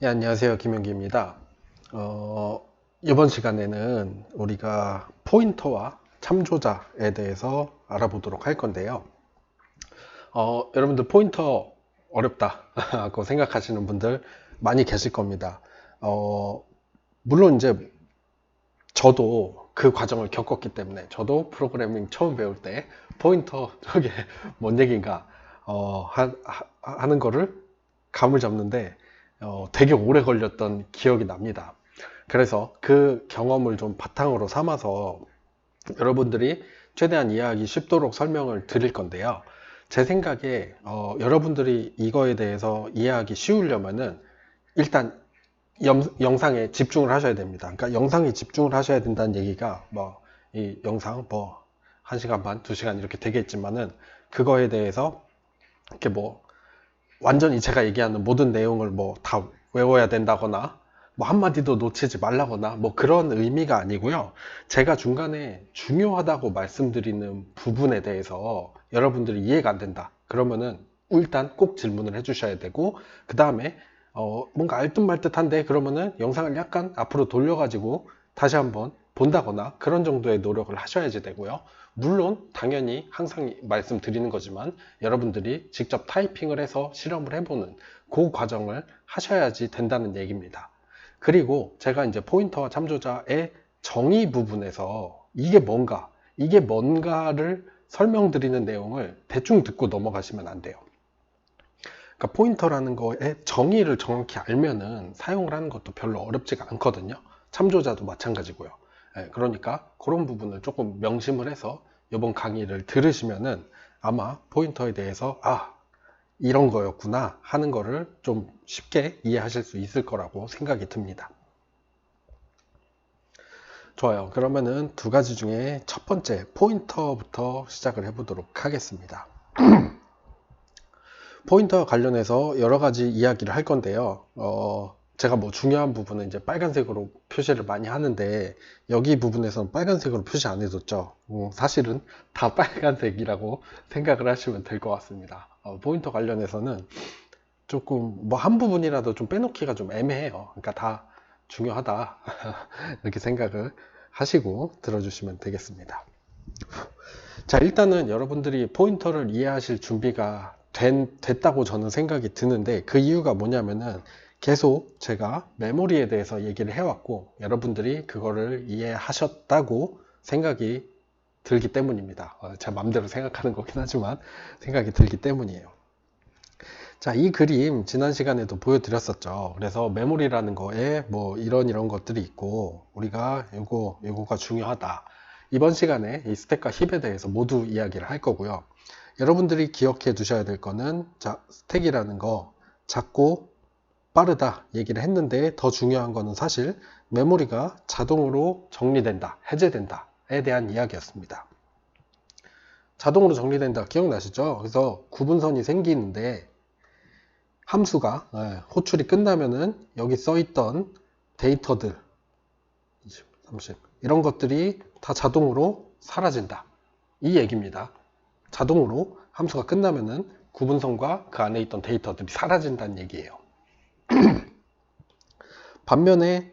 네, 안녕하세요. 김영기입니다. 어, 이번 시간에는 우리가 포인터와 참조자에 대해서 알아보도록 할 건데요. 어, 여러분들 포인터 어렵다고 생각하시는 분들 많이 계실 겁니다. 어, 물론 이제 저도 그 과정을 겪었기 때문에 저도 프로그래밍 처음 배울 때 포인터 저게 뭔 얘기인가 어, 하, 하, 는 거를 감을 잡는데 어, 되게 오래 걸렸던 기억이 납니다. 그래서 그 경험을 좀 바탕으로 삼아서 여러분들이 최대한 이해하기 쉽도록 설명을 드릴 건데요. 제 생각에 어, 여러분들이 이거에 대해서 이해하기 쉬우려면은 일단 염, 영상에 집중을 하셔야 됩니다. 그러니까 영상에 집중을 하셔야 된다는 얘기가 뭐 이 영상 뭐 1시간 반, 2시간 이렇게 되겠지만은 그거에 대해서 이렇게 뭐 완전히 제가 얘기하는 모든 내용을 뭐 다 외워야 된다거나 뭐 한마디도 놓치지 말라거나 뭐 그런 의미가 아니고요. 제가 중간에 중요하다고 말씀드리는 부분에 대해서 여러분들이 이해가 안 된다. 그러면은 일단 꼭 질문을 해주셔야 되고 그 다음에 어 뭔가 알듯말듯한데 그러면은 영상을 약간 앞으로 돌려가지고 다시 한번 본다거나 그런 정도의 노력을 하셔야지 되고요. 물론 당연히 항상 말씀드리는 거지만 여러분들이 직접 타이핑을 해서 실험을 해보는 그 과정을 하셔야지 된다는 얘기입니다. 그리고 제가 이제 포인터와 참조자의 정의 부분에서 이게 뭔가, 이게 뭔가를 설명드리는 내용을 대충 듣고 넘어가시면 안 돼요. 그러니까 포인터라는 거에 정의를 정확히 알면은 사용을 하는 것도 별로 어렵지가 않거든요. 참조자도 마찬가지고요. 예, 그러니까 그런 부분을 조금 명심을 해서 이번 강의를 들으시면은 아마 포인터에 대해서 아 이런 거였구나 하는 거를 좀 쉽게 이해하실 수 있을 거라고 생각이 듭니다. 좋아요. 그러면은 두 가지 중에 첫 번째 포인터부터 시작을 해보도록 하겠습니다. 포인터와 관련해서 여러 가지 이야기를 할 건데요. 어, 제가 뭐 중요한 부분은 이제 빨간색으로 표시를 많이 하는데 여기 부분에서는 빨간색으로 표시 안 해뒀죠. 어, 사실은 다 빨간색이라고 생각을 하시면 될 것 같습니다. 어, 포인터 관련해서는 조금 뭐 한 부분이라도 좀 빼놓기가 좀 애매해요. 그러니까 다 중요하다 이렇게 생각을 하시고 들어주시면 되겠습니다. 자 일단은 여러분들이 포인터를 이해하실 준비가 된, 됐다고 저는 생각이 드는데 그 이유가 뭐냐면은 계속 제가 메모리에 대해서 얘기를 해왔고 여러분들이 그거를 이해하셨다고 생각이 들기 때문입니다. 어, 제 마음대로 생각하는 거긴 하지만 생각이 들기 때문이에요. 자, 이 그림 지난 시간에도 보여드렸었죠. 그래서 메모리라는 거에 뭐 이런 이런 것들이 있고 우리가 이거 이거가 중요하다. 이번 시간에 이 스택과 힙에 대해서 모두 이야기를 할 거고요. 여러분들이 기억해 두셔야 될 거는 자, 스택이라는 거 작고 빠르다 얘기를 했는데 더 중요한 거는 사실 메모리가 자동으로 정리된다, 해제된다에 대한 이야기였습니다. 자동으로 정리된다 기억나시죠? 그래서 구분선이 생기는데 함수가 예, 호출이 끝나면은 여기 써 있던 데이터들 20, 30 이런 것들이 다 자동으로 사라진다. 이 얘기입니다. 자동으로 함수가 끝나면은 구분선과 그 안에 있던 데이터들이 사라진다는 얘기예요. 반면에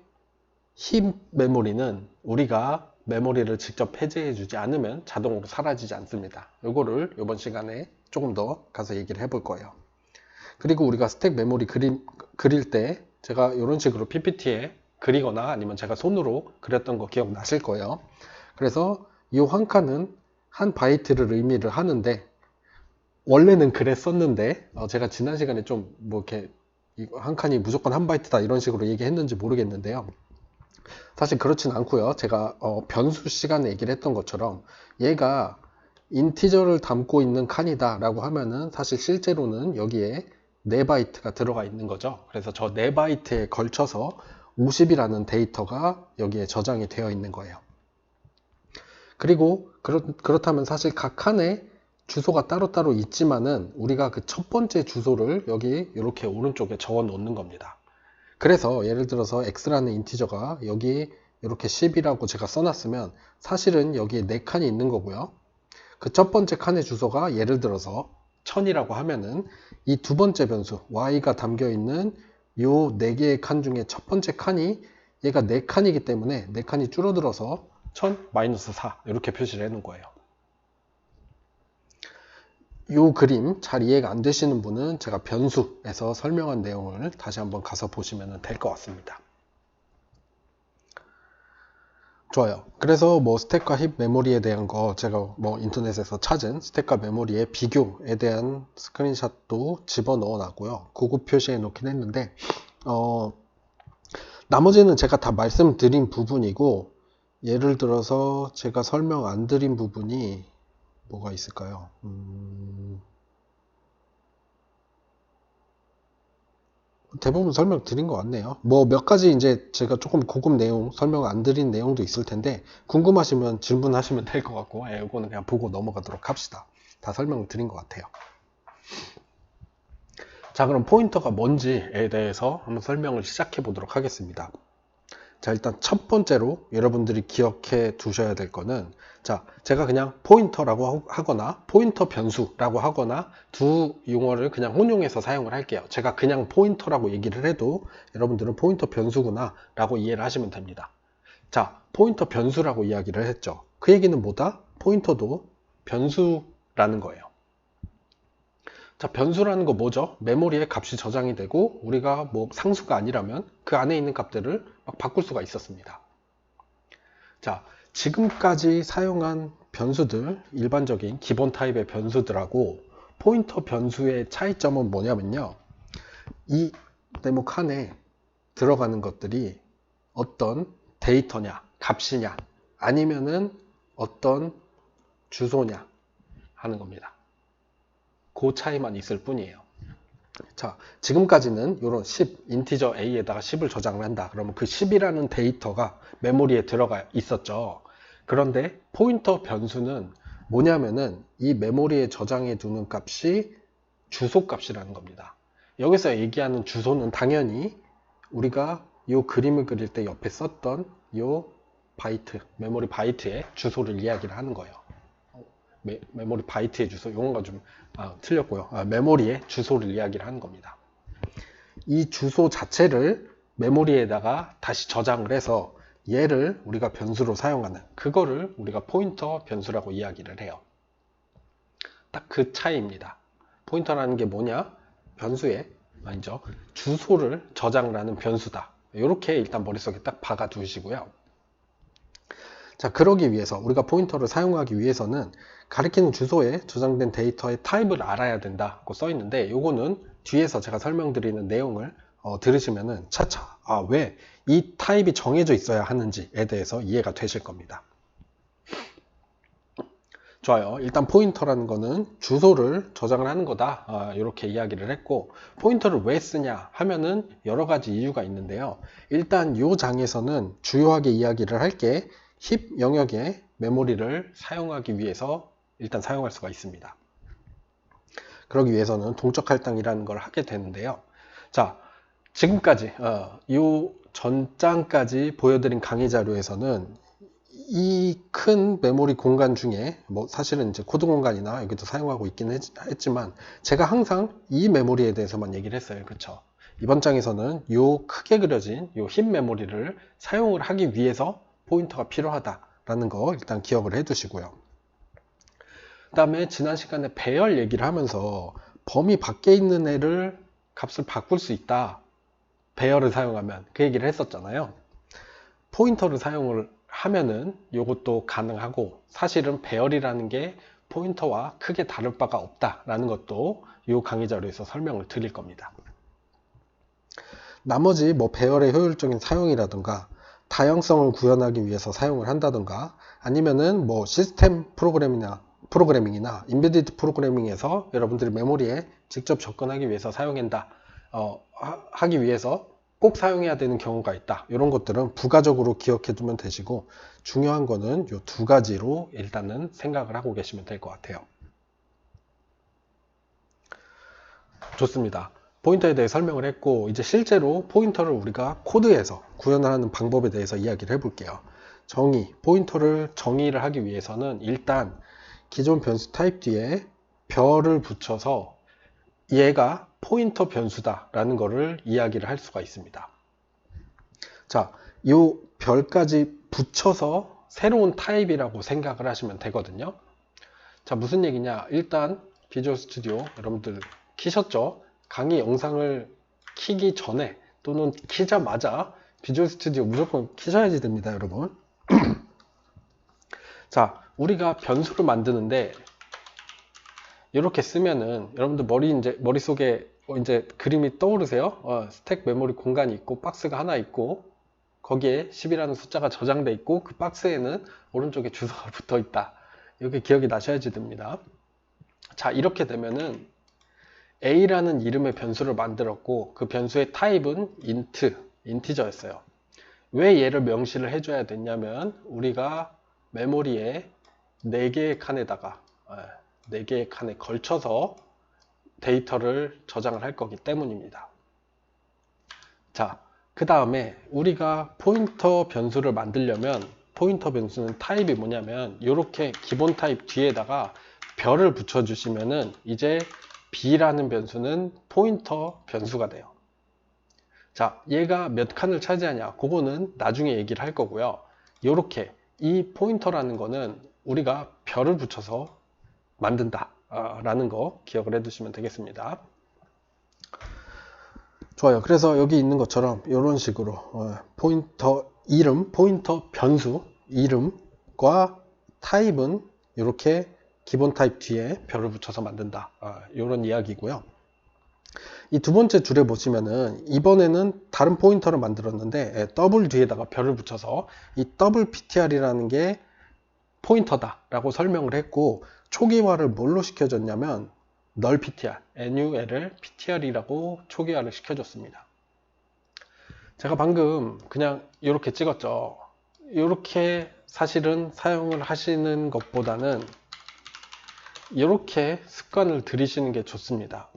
힙 메모리는 우리가 메모리를 직접 해제해 주지 않으면 자동으로 사라지지 않습니다. 이거를 이번 시간에 조금 더 가서 얘기를 해볼 거예요. 그리고 우리가 스택 메모리 그림, 그릴 때 제가 이런 식으로 PPT에 그리거나 아니면 제가 손으로 그렸던 거 기억나실 거예요. 그래서 이 한 칸은 한 바이트를 의미를 하는데 원래는 그랬었는데 어 제가 지난 시간에 좀 뭐 이렇게 한 칸이 무조건 한 바이트다 이런 식으로 얘기했는지 모르겠는데요. 사실 그렇진 않고요. 제가 어 변수 시간에 얘기를 했던 것처럼 얘가 인티저를 담고 있는 칸이다 라고 하면은 사실 실제로는 여기에 4바이트가 들어가 있는 거죠. 그래서 저 4바이트에 걸쳐서 50이라는 데이터가 여기에 저장이 되어 있는 거예요. 그리고 그렇, 그렇다면 사실 각 칸에 주소가 따로따로 있지만은 우리가 그 첫 번째 주소를 여기 이렇게 오른쪽에 적어 놓는 겁니다. 그래서 예를 들어서 x라는 인티저가 여기 이렇게 10이라고 제가 써놨으면 사실은 여기에 4칸이 있는 거고요. 그 첫 번째 칸의 주소가 예를 들어서 1000이라고 하면은 이 두 번째 변수 y가 담겨 있는 요네 개의 칸 중에 첫 번째 칸이 얘가 네 칸이기 때문에 네 칸이 줄어들어서 1000 마이너스 4 이렇게 표시를 해 놓은 거예요. 요 그림 잘 이해가 안 되시는 분은 제가 변수에서 설명한 내용을 다시 한번 가서 보시면 될 것 같습니다. 좋아요. 그래서 뭐 스택과 힙 메모리에 대한 거 제가 뭐 인터넷에서 찾은 스택과 메모리의 비교에 대한 스크린샷도 집어 넣어 놨고요. 고급 표시해 놓긴 했는데 어 나머지는 제가 다 말씀드린 부분이고 예를 들어서 제가 설명 안 드린 부분이 뭐가 있을까요? 음... 대부분 설명 드린 것 같네요. 뭐 몇 가지 이제 제가 조금 고급 내용 설명 안 드린 내용도 있을 텐데 궁금하시면 질문하시면 될 것 같고 예, 이거는 그냥 보고 넘어가도록 합시다. 다 설명을 드린 것 같아요. 자 그럼 포인터가 뭔지에 대해서 한번 설명을 시작해 보도록 하겠습니다. 자 일단 첫 번째로 여러분들이 기억해 두셔야 될 거는 자 제가 그냥 포인터라고 하거나 포인터 변수라고 하거나 두 용어를 그냥 혼용해서 사용을 할게요. 제가 그냥 포인터라고 얘기를 해도 여러분들은 포인터 변수구나 라고 이해를 하시면 됩니다. 자 포인터 변수라고 이야기를 했죠. 그 얘기는 뭐다? 포인터도 변수라는 거예요 자, 변수라는 거 뭐죠? 메모리에 값이 저장이 되고 우리가 뭐 상수가 아니라면 그 안에 있는 값들을 막 바꿀 수가 있었습니다. 자, 지금까지 사용한 변수들, 일반적인 기본 타입의 변수들하고 포인터 변수의 차이점은 뭐냐면요. 이 네모 칸에 들어가는 것들이 어떤 데이터냐, 값이냐, 아니면은 어떤 주소냐 하는 겁니다. 그 차이만 있을 뿐이에요. 자, 지금까지는 이런 10, 인티저 A에다가 10을 저장을 한다. 그러면 그 10이라는 데이터가 메모리에 들어가 있었죠. 그런데 포인터 변수는 뭐냐면은 이 메모리에 저장해 두는 값이 주소 값이라는 겁니다. 여기서 얘기하는 주소는 당연히 우리가 이 그림을 그릴 때 옆에 썼던 이 바이트, 메모리 바이트의 주소를 이야기를 하는 거예요. 메, 모리 바이트의 주소, 용어가 좀 아, 틀렸고요. 아, 메모리의 주소를 이야기를 하는 겁니다. 이 주소 자체를 메모리에다가 다시 저장을 해서 얘를 우리가 변수로 사용하는 그거를 우리가 포인터 변수라고 이야기를 해요. 딱 그 차이입니다. 포인터라는 게 뭐냐? 변수에 아니죠. 주소를 저장을 하는 변수다. 이렇게 일단 머릿속에 딱 박아 두시고요. 자, 그러기 위해서 우리가 포인터를 사용하기 위해서는 가리키는 주소에 저장된 데이터의 타입을 알아야 된다고 써 있는데 이거는 뒤에서 제가 설명드리는 내용을 어, 들으시면은 차차 아, 왜 이 타입이 정해져 있어야 하는지에 대해서 이해가 되실 겁니다. 좋아요. 일단 포인터라는 거는 주소를 저장을 하는 거다. 아, 이렇게 이야기를 했고 포인터를 왜 쓰냐 하면은 여러 가지 이유가 있는데요. 일단 이 장에서는 주요하게 이야기를 할 게 힙 영역의 메모리를 사용하기 위해서 일단 사용할 수가 있습니다. 그러기 위해서는 동적 할당이라는 걸 하게 되는데요. 자, 지금까지 어, 이 전장까지 보여드린 강의 자료에서는 이 큰 메모리 공간 중에 뭐 사실은 이제 코드 공간이나 여기도 사용하고 있긴 했지만 제가 항상 이 메모리에 대해서만 얘기를 했어요. 그렇죠? 이번 장에서는 이 크게 그려진 이힙 메모리를 사용을 하기 위해서 포인터가 필요하다라는 거 일단 기억을 해 두시고요. 그 다음에 지난 시간에 배열 얘기를 하면서 범위 밖에 있는 애를 값을 바꿀 수 있다. 배열을 사용하면 그 얘기를 했었잖아요. 포인터를 사용을 하면은 이것도 가능하고 사실은 배열이라는 게 포인터와 크게 다를 바가 없다라는 것도 이 강의 자료에서 설명을 드릴 겁니다. 나머지 뭐 배열의 효율적인 사용이라든가 다양성을 구현하기 위해서 사용을 한다든가 아니면은 뭐 시스템 프로그램이나 프로그래밍이나 인베디드 프로그래밍에서 여러분들이 메모리에 직접 접근하기 위해서 사용한다. 어, 하 기 위해서 꼭 사용해야 되는 경우가 있다. 이런 것들은 부가적으로 기억해 두면 되시고 중요한 거는 이 두 가지로 일단은 생각을 하고 계시면 될 것 같아요. 좋습니다 포인터에 대해 설명을 했고 이제 실제로 포인터를 우리가 코드에서 구현을 하는 방법에 대해서 이야기를 해볼게요. 정의, 포인터를 정의를 하기 위해서는 일단 기존 변수 타입 뒤에 별을 붙여서 얘가 포인터 변수다 라는 거를 이야기를 할 수가 있습니다. 자, 요 별까지 붙여서 새로운 타입이라고 생각을 하시면 되거든요. 자, 무슨 얘기냐? 일단 비주얼 스튜디오 여러분들 키셨죠? 강의 영상을 키기 전에 또는 키자마자 비주얼 스튜디오 무조건 키셔야지 됩니다, 여러분. 자, 우리가 변수를 만드는데 이렇게 쓰면은 여러분들 머리 이제 머릿속에 어, 이제 그림이 떠오르세요? 어, 스택 메모리 공간이 있고 박스가 하나 있고 거기에 10이라는 숫자가 저장돼 있고 그 박스에는 오른쪽에 주소가 붙어 있다. 이렇게 기억이 나셔야지 됩니다. 자, 이렇게 되면은 a라는 이름의 변수를 만들었고 그 변수의 타입은 int, 인티저였어요. 왜 얘를 명시를 해줘야 됐냐면 우리가 메모리에 4개의 칸에다가 4개의 칸에 걸쳐서 데이터를 저장을 할 거기 때문입니다. 자, 그 다음에 우리가 포인터 변수를 만들려면 포인터 변수는 타입이 뭐냐면 이렇게 기본 타입 뒤에다가 별을 붙여주시면은 이제 b라는 변수는 포인터 변수가 돼요. 자, 얘가 몇 칸을 차지하냐? 그거는 나중에 얘기를 할 거고요. 이렇게 이 포인터라는 거는 우리가 별을 붙여서 만든다 라는 거 기억을 해 두시면 되겠습니다. 좋아요. 그래서 여기 있는 것처럼 이런 식으로 어, 포인터 이름, 포인터 변수 이름과 타입은 이렇게 기본 타입 뒤에 별을 붙여서 만든다. 이런 이야기고요. 이 두 번째 줄에 보시면은 이번에는 다른 포인터를 만들었는데 예, 더블 뒤에다가 별을 붙여서 이 더블 ptr이라는 게 포인터다라고 설명을 했고 초기화를 뭘로 시켜줬냐면 널 ptr, nul을 ptr이라고 초기화를 시켜줬습니다. 제가 방금 그냥 이렇게 찍었죠. 이렇게 사실은 사용을 하시는 것보다는 이렇게 습관을 들이시는 게 좋습니다.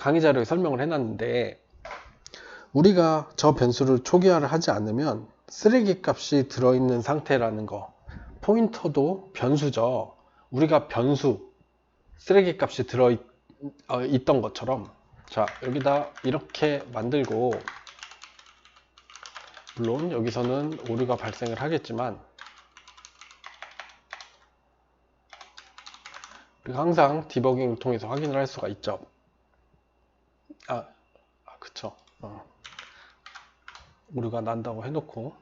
강의 자료에 설명을 해놨는데 우리가 저 변수를 초기화를 하지 않으면 쓰레기 값이 들어있는 상태라는 거 포인터도 변수죠. 우리가 변수 쓰레기 값이 들어 있, 어, 것처럼 자 여기다 이렇게 만들고 물론 여기서는 오류가 발생을 하겠지만 우리가 항상 디버깅을 통해서 확인을 할 수가 있죠. 아, 아 그쵸. 어. 오류가 난다고 해놓고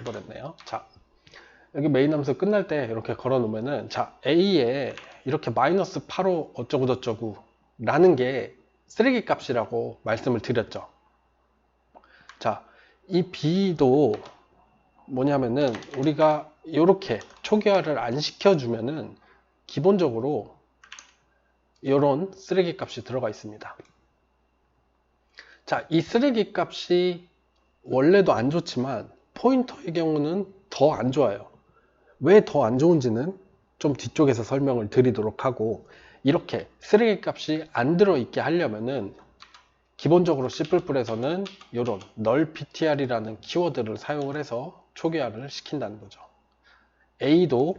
해버렸네요. 자, 여기 메인 함수 끝날 때 이렇게 걸어 놓으면은 자 A에 이렇게 마이너스 8호 어쩌고 저쩌고 라는 게 쓰레기 값이라고 말씀을 드렸죠. 자, 이 B도 뭐냐면은 우리가 이렇게 초기화를 안 시켜 주면은 기본적으로 이런 쓰레기 값이 들어가 있습니다. 자, 이 쓰레기 값이 원래도 안 좋지만 포인터의 경우는 더 안 좋아요. 왜 더 안 좋은지는 좀 뒤쪽에서 설명을 드리도록 하고 이렇게 쓰레기 값이 안 들어있게 하려면은 기본적으로 C++에서는 이런 널 ptr이라는 키워드를 사용을 해서 초기화를 시킨다는 거죠. A도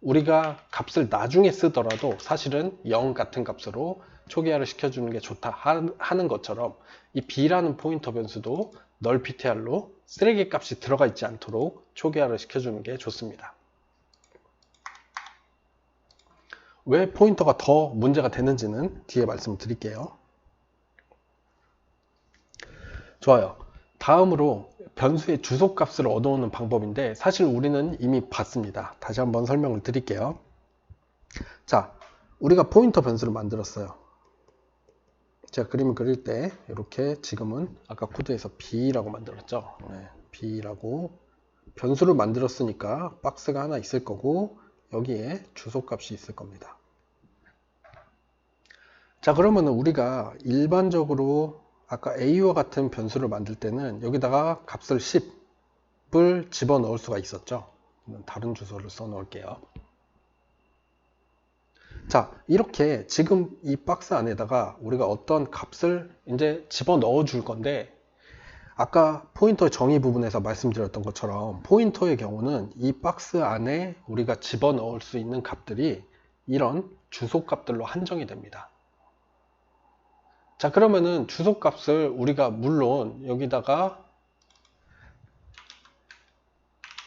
우리가 값을 나중에 쓰더라도 사실은 0 같은 값으로 초기화를 시켜주는 게 좋다 하는 것처럼 이 B라는 포인터 변수도 널 ptr로 쓰레기 값이 들어가 있지 않도록 초기화를 시켜주는 게 좋습니다. 왜 포인터가 더 문제가 되는지는 뒤에 말씀드릴게요. 좋아요. 다음으로 변수의 주소값을 얻어오는 방법인데 사실 우리는 이미 봤습니다. 다시 한번 설명을 드릴게요. 자, 우리가 포인터 변수를 만들었어요. 제가 그림을 그릴 때 이렇게 지금은 아까 코드에서 B라고 만들었죠. 네, B라고 변수를 만들었으니까 박스가 하나 있을 거고 여기에 주소값이 있을 겁니다. 자 그러면 우리가 일반적으로 아까 A와 같은 변수를 만들 때는 여기다가 값을 10을 집어넣을 수가 있었죠. 다른 주소를 써 놓을게요. 자, 이렇게 지금 이 박스 안에다가 우리가 어떤 값을 이제 집어넣어 줄 건데 아까 포인터 정의 부분에서 말씀드렸던 것처럼 포인터의 경우는 이 박스 안에 우리가 집어넣을 수 있는 값들이 이런 주소 값들로 한정이 됩니다. 자, 그러면은 주소값을 우리가 물론 여기다가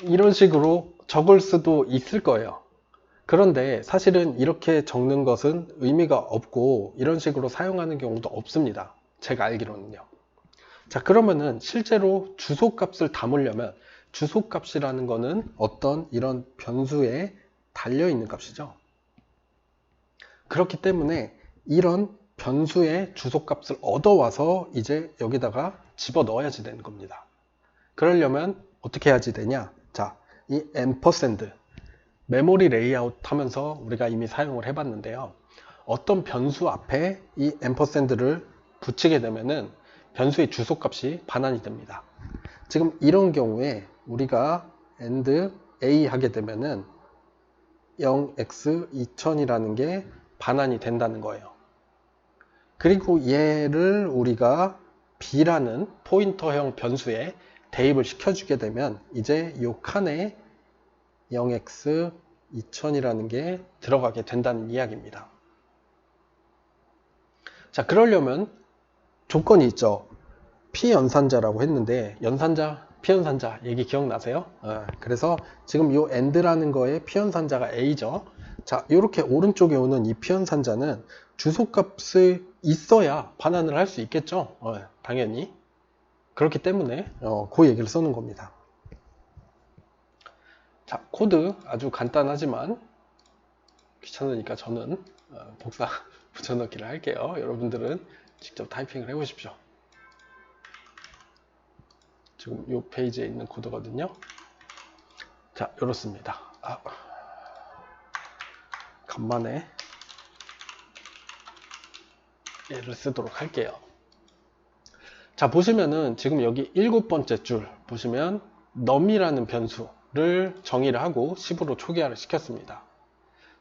이런 식으로 적을 수도 있을 거예요. 그런데 사실은 이렇게 적는 것은 의미가 없고 이런 식으로 사용하는 경우도 없습니다. 제가 알기로는요. 자, 그러면은 실제로 주소값을 담으려면 주소값이라는 거는 어떤 이런 변수에 달려 있는 값이죠. 그렇기 때문에 이런 변수의 주소값을 얻어와서 이제 여기다가 집어 넣어야지 되는 겁니다. 그러려면 어떻게 해야지 되냐? 자, 이 앰퍼샌드 메모리 레이아웃 하면서 우리가 이미 사용을 해봤는데요. 어떤 변수 앞에 이 앰퍼샌드를 붙이게 되면은 변수의 주소값이 반환이 됩니다. 지금 이런 경우에 우리가 and a 하게 되면은 0x 2000이라는 게 반환이 된다는 거예요. 그리고 얘를 우리가 b라는 포인터형 변수에 대입을 시켜주게 되면 이제 이 칸에 0x 2000이라는 게 들어가게 된다는 이야기입니다. 자, 그러려면 조건이 있죠. 피연산자라고 했는데 연산자, 피연산자 얘기 기억나세요? 어, 그래서 지금 이 end라는 거에 피연산자가 a죠. 자, 이렇게 오른쪽에 오는 이 피연산자는 주소값이 있어야 반환을 할 수 있겠죠. 어, 당연히. 그렇기 때문에 어, 그 얘기를 써는 겁니다. 자, 코드 아주 간단하지만 귀찮으니까 저는 어, 복사 붙여넣기를 할게요. 여러분들은 직접 타이핑을 해 보십시오. 지금 이 페이지에 있는 코드거든요. 자, 이렇습니다. 아, 간만에 얘를 쓰도록 할게요. 자, 보시면은 지금 여기 일곱 번째 줄 보시면 num이라는 변수를 정의를 하고 10으로 초기화를 시켰습니다.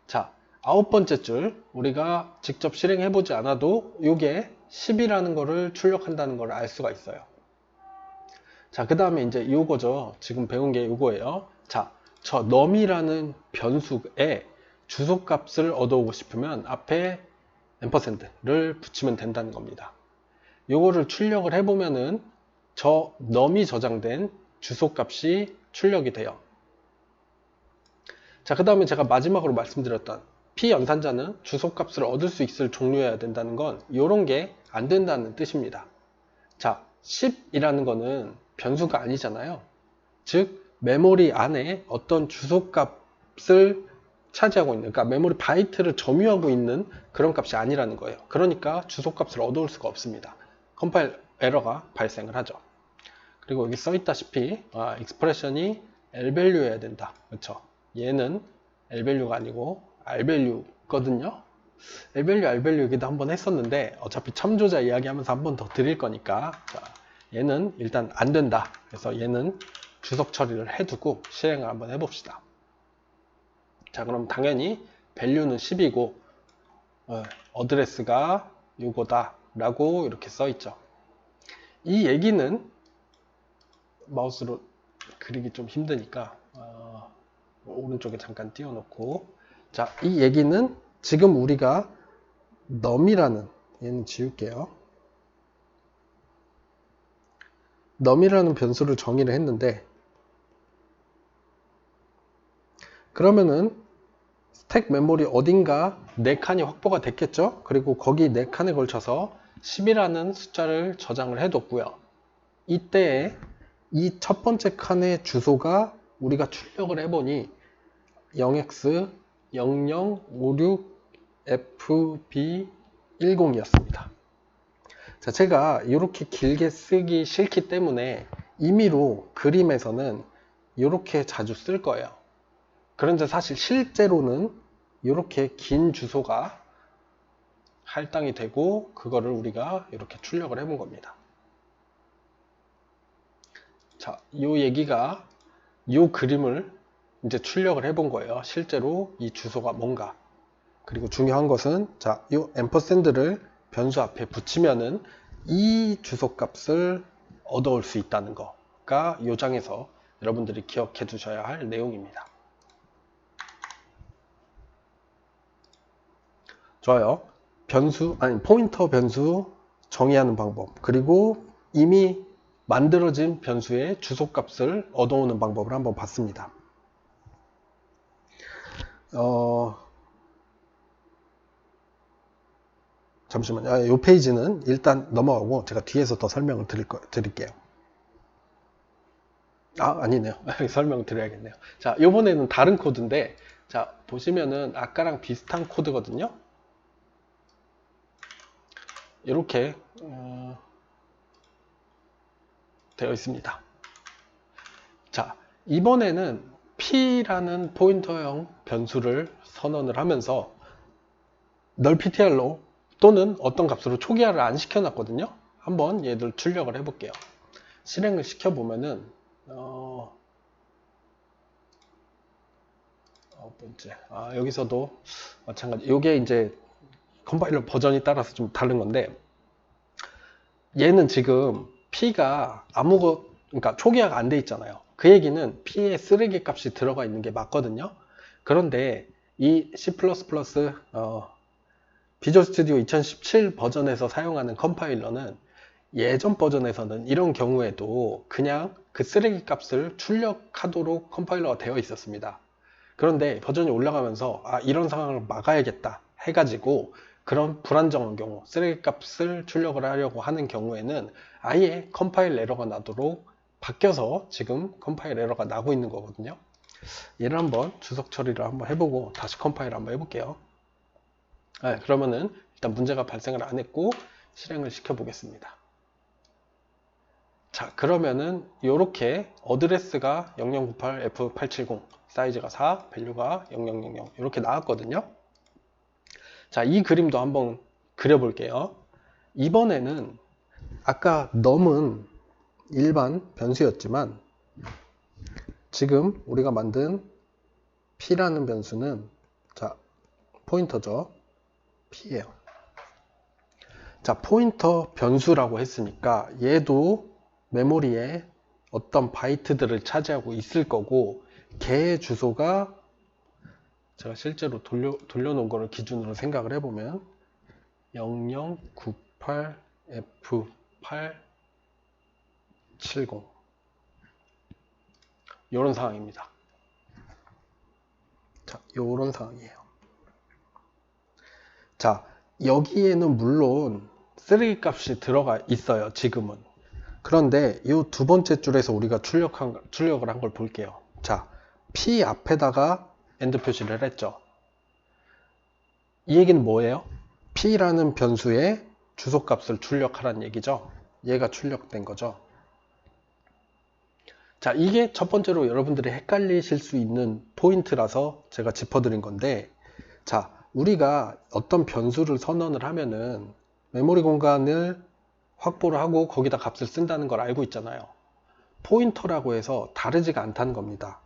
자, 아홉 번째 줄 우리가 직접 실행해 보지 않아도 이게 10이라는 거를 출력한다는 걸 알 수가 있어요. 자, 그 다음에 이제 이거죠. 지금 배운 게 이거예요. 자, 저 num이라는 변수에 주소값을 얻어오고 싶으면 앞에 앰퍼샌드를 붙이면 된다는 겁니다. 요거를 출력을 해보면은 저 num이 저장된 주소값이 출력이 돼요. 자, 그 다음에 제가 마지막으로 말씀드렸던 P연산자는 주소값을 얻을 수 있을 종류여야 된다는 건 이런 게 안 된다는 뜻입니다. 자, 10이라는 거는 변수가 아니잖아요. 즉, 메모리 안에 어떤 주소값을 차지하고 있는, 그러니까 메모리 바이트를 점유하고 있는 그런 값이 아니라는 거예요. 그러니까 주소값을 얻어올 수가 없습니다. 컴파일 에러가 발생을 하죠. 그리고 여기 써 있다시피 아, 익스프레션이 L밸류여야 된다. 그렇죠? 얘는 L밸류가 아니고 R밸류거든요. L밸류, R밸류 여기도 한번 했었는데 어차피 참조자 이야기하면서 한번 더 드릴 거니까 자, 얘는 일단 안 된다. 그래서 얘는 주석 처리를 해두고 실행을 한번 해봅시다. 자 그럼 당연히 밸류는 10이고 어, 어드레스가 요거다 라고 이렇게 써 있죠. 이 얘기는 마우스로 그리기 좀 힘드니까 어, 오른쪽에 잠깐 띄워놓고 자, 이 얘기는 지금 우리가 num이라는 얘는 지울게요. num이라는 변수를 정의를 했는데 그러면은 스택 메모리 어딘가 4칸이 확보가 됐겠죠? 그리고 거기 4칸에 걸쳐서 10이라는 숫자를 저장을 해뒀고요. 이때에 이첫 번째 칸의 주소가 우리가 출력을 해보니 0x0056fb10이었습니다. 자, 제가 이렇게 길게 쓰기 싫기 때문에 임의로 그림에서는 이렇게 자주 쓸 거예요. 그런데 사실 실제로는 이렇게 긴 주소가 할당이 되고 그거를 우리가 이렇게 출력을 해본 겁니다. 자, 이 얘기가 이 그림을 이제 출력을 해본 거예요. 실제로 이 주소가 뭔가. 그리고 중요한 것은 자, 이 앰퍼샌드를 변수 앞에 붙이면은 이 주소 값을 얻어올 수 있다는 거가 이 장에서 여러분들이 기억해 두셔야 할 내용입니다. 좋아요. 변수, 아니, 포인터 변수 정의하는 방법. 그리고 이미 만들어진 변수의 주소값을 얻어오는 방법을 한번 봤습니다. 어, 잠시만요. 아, 이 페이지는 일단 넘어가고 제가 뒤에서 더 설명을 드릴 거, 드릴게요. 아, 아니네요. 설명을 드려야겠네요. 자, 요번에는 다른 코드인데, 자, 보시면은 아까랑 비슷한 코드거든요. 이렇게, 어, 되어 있습니다. 자, 이번에는 P라는 포인터형 변수를 선언을 하면서 널 PTR로 또는 어떤 값으로 초기화를 안 시켜놨거든요. 한번 얘들 출력을 해볼게요. 실행을 시켜보면은 어, 아홉 번째. 아, 여기서도 마찬가지. 이게 이제 컴파일러 버전이 따라서 좀 다른 건데 얘는 지금 P가 아무것 그러니까 초기화가 안 돼 있잖아요. 그 얘기는 P의 쓰레기 값이 들어가 있는 게 맞거든요. 그런데 이 C++ 어, 비주얼 스튜디오 2017 버전에서 사용하는 컴파일러는 예전 버전에서는 이런 경우에도 그냥 그 쓰레기 값을 출력하도록 컴파일러가 되어 있었습니다. 그런데 버전이 올라가면서 아 이런 상황을 막아야겠다 해가지고 그런 불안정한 경우 쓰레기 값을 출력을 하려고 하는 경우에는 아예 컴파일 에러가 나도록 바뀌어서 지금 컴파일 에러가 나고 있는 거거든요. 얘를 한번 주석 처리를 한번 해보고 다시 컴파일 한번 해볼게요. 네, 그러면은 일단 문제가 발생을 안 했고 실행을 시켜 보겠습니다. 자 그러면은 이렇게 어드레스가 0098F870 사이즈가 4 밸류가 0000 이렇게 나왔거든요. 자 이 그림도 한번 그려볼게요. 이번에는 아까 넘은 일반 변수였지만 지금 우리가 만든 p라는 변수는 자 포인터죠. p예요. 자 포인터 변수라고 했으니까 얘도 메모리에 어떤 바이트들을 차지하고 있을 거고 걔의 주소가 제가 실제로 돌려, 돌려놓은 거를 기준으로 생각을 해보면 0098F8 70 이런 상황입니다. 자, 이런 상황이에요. 자, 여기에는 물론 쓰레기 값이 들어가 있어요. 지금은. 그런데 이 두 번째 줄에서 우리가 출력한, 출력을 한 걸 볼게요. 자, P 앞에다가 엔드 표시를 했죠. 이 얘기는 뭐예요? P라는 변수의 주소값을 출력하라는 얘기죠. 얘가 출력된 거죠. 자, 이게 첫 번째로 여러분들이 헷갈리실 수 있는 포인트라서 제가 짚어드린 건데, 자, 우리가 어떤 변수를 선언을 하면은 메모리 공간을 확보를 하고 거기다 값을 쓴다는 걸 알고 있잖아요. 포인터라고 해서 다르지가 않다는 겁니다.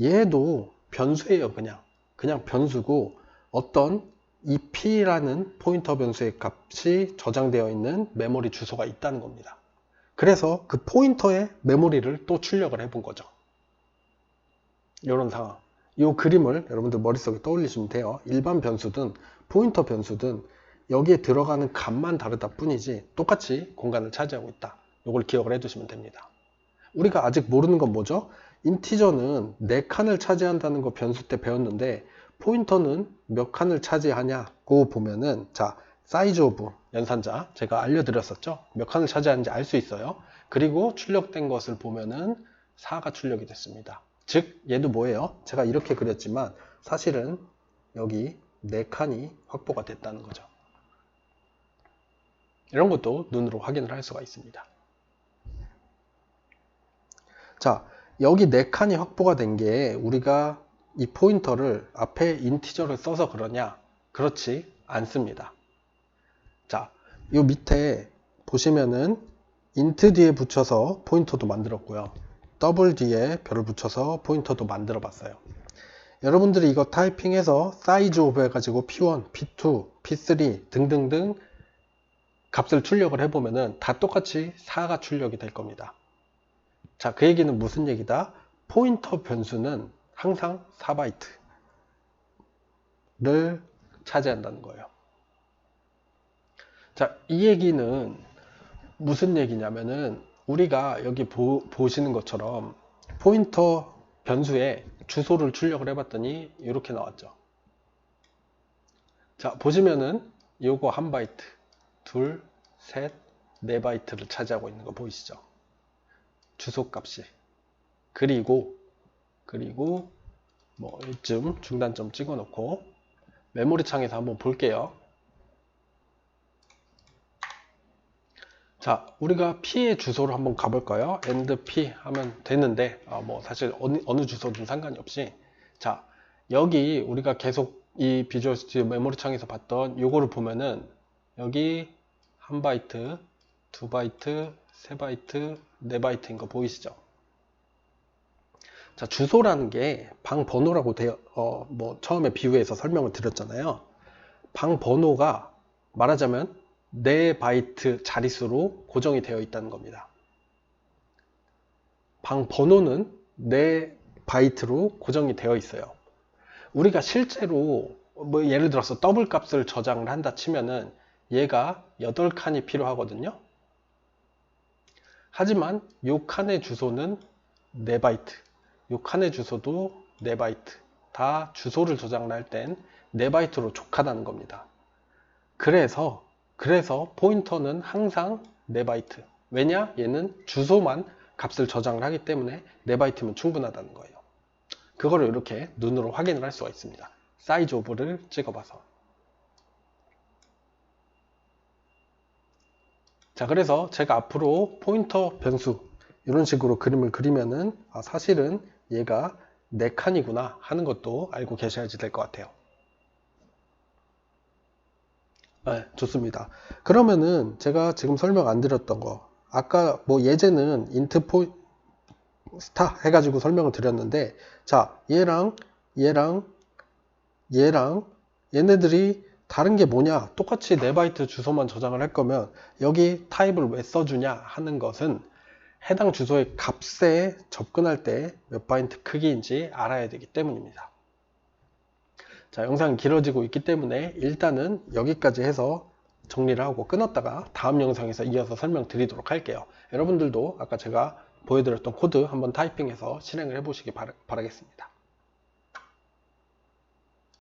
얘도 변수예요, 그냥. 그냥 변수고 어떤 이 p라는 포인터 변수의 값이 저장되어 있는 메모리 주소가 있다는 겁니다. 그래서 그 포인터의 메모리를 또 출력을 해 본 거죠. 이런 상황. 이 그림을 여러분들 머릿속에 떠올리시면 돼요. 일반 변수든 포인터 변수든 여기에 들어가는 값만 다르다 뿐이지 똑같이 공간을 차지하고 있다. 이걸 기억을 해 두시면 됩니다. 우리가 아직 모르는 건 뭐죠? 인티저는 4칸을 차지한다는 거 변수 때 배웠는데 포인터는 몇 칸을 차지하냐고 보면은 자 사이즈 오브 연산자 제가 알려드렸었죠. 몇 칸을 차지하는지 알 수 있어요. 그리고 출력된 것을 보면은 4가 출력이 됐습니다. 즉 얘도 뭐예요? 제가 이렇게 그렸지만 사실은 여기 4칸이 확보가 됐다는 거죠. 이런 것도 눈으로 확인을 할 수가 있습니다. 자, 여기 4칸이 확보가 된 게 우리가 이 포인터를 앞에 인티저를 써서 그러냐? 그렇지 않습니다. 자, 요 밑에 보시면은 인트 뒤에 붙여서 포인터도 만들었고요. 더블 뒤에 별을 붙여서 포인터도 만들어 봤어요. 여러분들이 이거 타이핑해서 사이즈 오브 해가지고 P1, P2, P3 등등등 값을 출력을 해보면은 다 똑같이 4가 출력이 될 겁니다. 자, 그 얘기는 무슨 얘기다? 포인터 변수는 항상 4바이트를 차지한다는 거예요. 자, 이 얘기는 무슨 얘기냐면은 우리가 여기 보, 보시는 것처럼 포인터 변수에 주소를 출력을 해봤더니 이렇게 나왔죠. 자, 보시면은 요거 한 바이트, 둘, 셋, 네 바이트를 차지하고 있는 거 보이시죠? 주소 값이. 그리고, 그리고, 뭐, 이쯤 중단점 찍어 놓고, 메모리 창에서 한번 볼게요. 자, 우리가 P의 주소로 한번 가볼까요? end P 하면 되는데, 아, 뭐, 사실 어느, 어느 주소든 상관이 없이. 자, 여기 우리가 계속 이 비주얼 스튜디오 메모리 창에서 봤던 요거를 보면은, 여기 한 바이트, 두 바이트, 세 바이트, 네 바이트인 거 보이시죠? 자, 주소라는 게 방 번호라고 되어, 어, 뭐, 처음에 비유해서 설명을 드렸잖아요. 방 번호가 말하자면 네 바이트 자릿수로 고정이 되어 있다는 겁니다. 방 번호는 네 바이트로 고정이 되어 있어요. 우리가 실제로 뭐 예를 들어서 더블 값을 저장을 한다 치면은 얘가 8칸이 필요하거든요. 하지만 요 칸의 주소는 4바이트, 요 칸의 주소도 4바이트. 다 주소를 저장을 할땐 4바이트로 족하다는 겁니다. 그래서 그래서 포인터는 항상 4바이트. 왜냐? 얘는 주소만 값을 저장을 하기 때문에 4바이트면 충분하다는 거예요. 그거를 이렇게 눈으로 확인을 할 수가 있습니다. 사이즈 오브를 찍어봐서. 자, 그래서 제가 앞으로 포인터 변수 이런 식으로 그림을 그리면은 아, 사실은 얘가 4칸이구나 하는 것도 알고 계셔야지 될 것 같아요. 네, 좋습니다. 그러면은 제가 지금 설명 안 드렸던 거 아까 뭐 예제는 인트 포 스타 해가지고 설명을 드렸는데 자 얘랑 얘랑 얘랑 얘네들이 다른 게 뭐냐 똑같이 4바이트 주소만 저장을 할 거면 여기 타입을 왜 써주냐 하는 것은 해당 주소의 값에 접근할 때 몇 바이트 크기인지 알아야 되기 때문입니다. 자, 영상이 길어지고 있기 때문에 일단은 여기까지 해서 정리를 하고 끊었다가 다음 영상에서 이어서 설명드리도록 할게요. 여러분들도 아까 제가 보여드렸던 코드 한번 타이핑해서 실행을 해보시기 바라, 바라겠습니다.